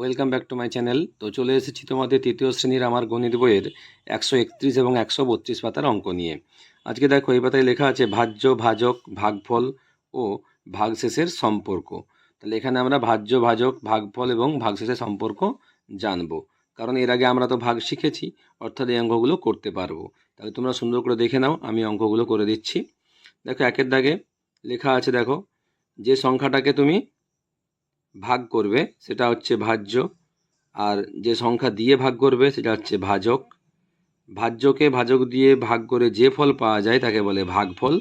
Welcome back to my channel তো চলে এসেছি তোমাদের তৃতীয় শ্রেণির আমার গণিত বইয়ের একশো একত্রিশ এবং একশো বত্রিশ পাতার অঙ্ক নিয়ে। আজকে দেখো, এই পাতায় লেখা আছে ভাজ্য, ভাজক, ভাগফল ও ভাগশেষের সম্পর্ক। তাহলে এখানে আমরা ভাজ্য, ভাজক, ভাগফল এবং ভাগশেষের সম্পর্ক জানব। কারণ এর আগে আমরা তো ভাগ শিখেছি, অর্থাৎ এই অঙ্কগুলো করতে পারব। তাহলে তোমরা সুন্দর করে দেখে নাও, আমি অঙ্কগুলো করে দিচ্ছি। দেখো, একের দাগে লেখা আছে, দেখো, যে সংখ্যাটাকে তুমি ভাগ করবে, সেটা হচ্ছে ভাজ্য। আর যে সংখ্যা দিয়ে ভাগ করবে, সেটা হচ্ছে ভাজক। ভাজ্যকে ভাজক দিয়ে ভাগ করে যে ফল পাওয়া যায়, তাকে বলে ভাগফল।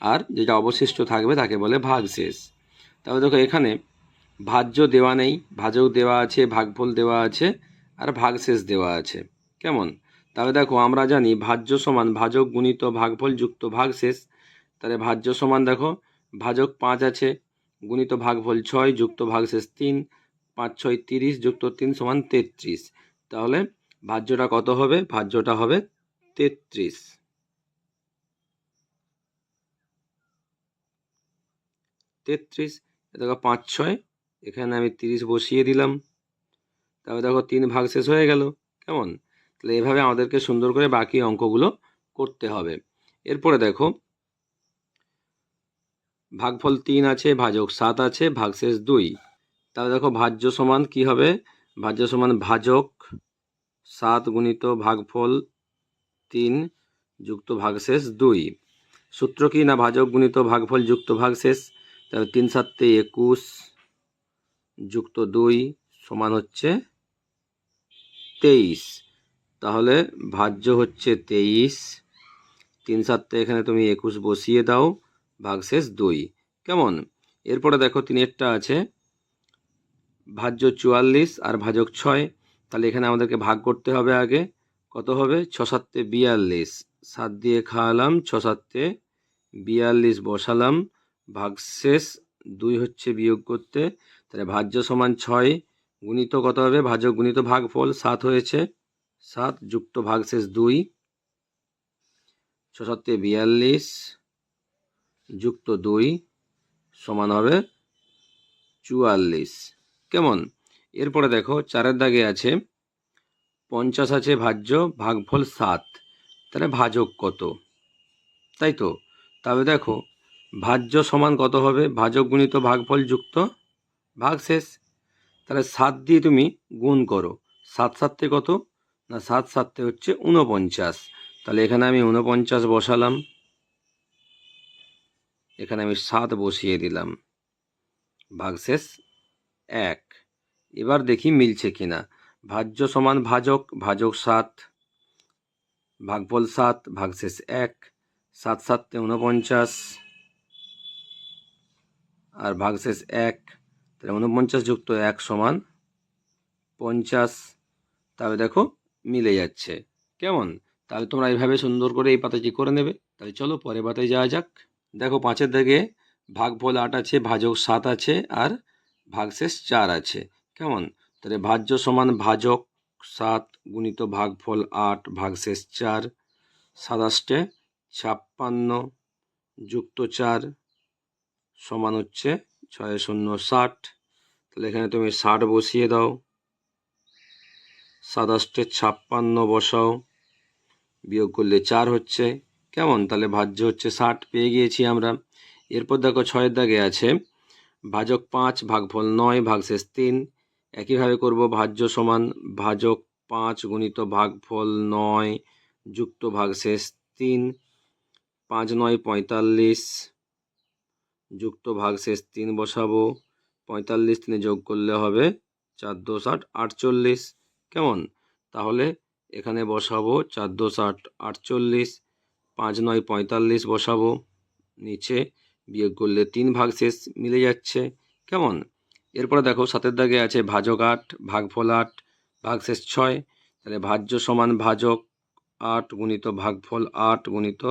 আর যেটা অবশিষ্ট থাকবে, তাকে বলে ভাগশেষ। তাহলে দেখো এখানে ভাজ্য দেওয়া নেই, ভাজক দেওয়া আছে, ভাগফল দেওয়া আছে, আর ভাগশেষ দেওয়া আছে। কেমন? তাহলে দেখো আমরা জানি ভাজ্য সমান ভাজক গুণিত ভাগফল যুক্ত ভাগশেষ। তাহলে ভাজ্য সমান দেখো, ভাজক পাঁচ আছে গুণিত ভাগ ভাগফল ছয় যুক্ত ভাগশেষ তিন, পাঁচ ছয় তিরিশ যুক্ত তিন সমান তেত্রিশ। তাহলে ভাজ্যটা কত হবে? ভাজ্যটা হবে তেত্রিশ। তেত্রিশ দেখো পাঁচ ছয়, এখানে আমি তিরিশ বসিয়ে দিলাম। তারপরে দেখো তিন ভাগ শেষ হয়ে গেল, কেমন? তাহলে এভাবে আমাদেরকে সুন্দর করে বাকি অঙ্কগুলো করতে হবে। এরপরে দেখো ভাগফল তিন আছে, ভাজক সাত আছে, ভাগশেষ দুই। তাহলে দেখো ভাজ্য সমান কি হবে? ভাজ্য সমান ভাজক সাত গুণিত ভাগফল তিন যুক্ত ভাগশেষ দুই। সূত্র কি না ভাজক গুণিত ভাগফল যুক্ত ভাগশেষ? তাহলে তিন সাতে একুশ যুক্ত দুই সমান হচ্ছে তেইশ। তাহলে ভাজ্য হচ্ছে তেইশ। তিন সাতটা এখানে তুমি একুশ বসিয়ে দাও। ভাগশেষ দুই। কেমন? এরপরে দেখো তিনেরটা আছে। ভাজ্য চুয়াল্লিশ আর ভাজক ছয়। তাহলে এখানে আমাদেরকে ভাগ করতে হবে আগে। কত হবে? ছ সাতে বিয়াল্লিশ। সাত দিয়ে খাওয়ালাম, ছ সাতে বিয়াল্লিশ বসালাম। ভাগশেষ দুই হচ্ছে বিয়োগ করতে। তাহলে ভাজ্য সমান ছয় গুণিত কত হবে? ভাজক গুণিত ভাগফল সাত হয়েছে। সাত যুক্ত ভাগশেষ দুই। ছ সাতে বিয়াল্লিশ। যুক্ত দুই সমান হবে চুয়াল্লিশ। কেমন? এরপরে দেখো, চারের দাগে আছে পঞ্চাশ আছে ভাজ্য, ভাগফল সাত। তাহলে ভাজক কত? তাই তো? তবে দেখো, ভাজ্য সমান কত হবে? ভাজক গুণিত ভাগফল যুক্ত ভাগশেষ তাহলে সাত দিয়ে তুমি গুণ করো। সাত সাততে কত? না, সাত সাততে হচ্ছে উনপঞ্চাশ তাহলে এখানে আমি উনপঞ্চাশ বসালাম। এখানে আমি সাত বসিয়ে দিলাম। ভাগশেষ এক। এবার দেখি মিলছে কিনা। ভাজ্য সমান ভাজক ভাজক সাত। ভাগফল সাত ভাগশেষ এক। সাত সাততে উনপঞ্চাশ আর ভাগশেষ এক, তাহলে উনপঞ্চাশ যুক্ত এক সমান পঞ্চাশ। তাহলে দেখো মিলে যাচ্ছে। কেমন? তাহলে তোমরা এইভাবে সুন্দর করে এই পাতাটি করে নেবে। তাহলে চলো পরের পাতায় যাওয়া যাক। দেখো পাঁচের দিকে ভাগফল আট আছে, ভাজক সাত আছে আর ভাগশেষ চার আছে। কেমন? তাহলে ভাজ্য সমান ভাজক সাত গুণিত ভাগফল আট ভাগশেষ চার, সাতাশটে ছাপ্পান্ন যুক্ত চার সমান হচ্ছে ছয় শূন্য ষাট। তাহলে এখানে তুমি ষাট বসিয়ে দাও, সাতাশটে ছাপ্পান্ন বসাও, বিয়োগ করলে চার হচ্ছে। কেমন? তাহলে ভাজ্য হচ্ছে ষাট, পেয়ে গিয়েছি আমরা। এরপর দেখো ছয়ের দাগে আছে, ভাজক পাঁচ ভাগফল নয়, ভাগশেষ তিন। একইভাবে করব ভাজ্য সমান ভাজক পাঁচ গুণিত ভাগফল নয় যুক্ত ভাগশেষ তিন। পাঁচ নয় পঁয়তাল্লিশ যুক্ত ভাগশেষ তিন বসাবো। পঁয়তাল্লিশ তিনে যোগ করলে হবে চার দো ষাট, আটচল্লিশ। কেমন? তাহলে এখানে বসাবো চার দো ষাট, আটচল্লিশ। পাঁচ নয়, পঁয়তাল্লিশ বসাবো। নিচে বিয়োগ করলে তিন ভাগ শেষ মিলে যাচ্ছে। কেমন? এরপরে দেখো সাতের দাগে আছে ভাজক আট, ভাগফল আট, ভাগশেষ ছয়। তাহলে ভাজ্য সমান ভাজক আট গুণিত ভাগফল আট গুণিত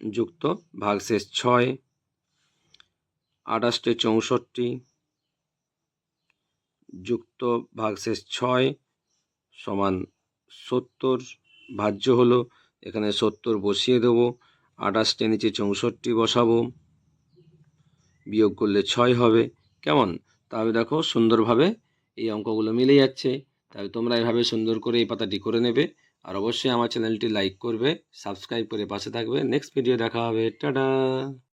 যুক্ত ভাগশেষ ছয়। আঠাশটে চৌষট্টি যুক্ত ভাগশেষ ছয় সমান সত্তর। ভাজ্য হলো এখানে সত্তর বসিয়ে দেবো আঠাশটা নিচে চৌষট্টি বসাবো। বিয়োগ করলে ছয় হবে। কেমন? তাহলে দেখো সুন্দরভাবে এই অঙ্কগুলো মিলে যাচ্ছে। তাহলে তোমরা এভাবে সুন্দর করে এই পাতাটি করে নেবে। আর অবশ্যই আমার চ্যানেলটি লাইক করবে, সাবস্ক্রাইব করে পাশে থাকবে। নেক্সট ভিডিও দেখা হবে। টাটা!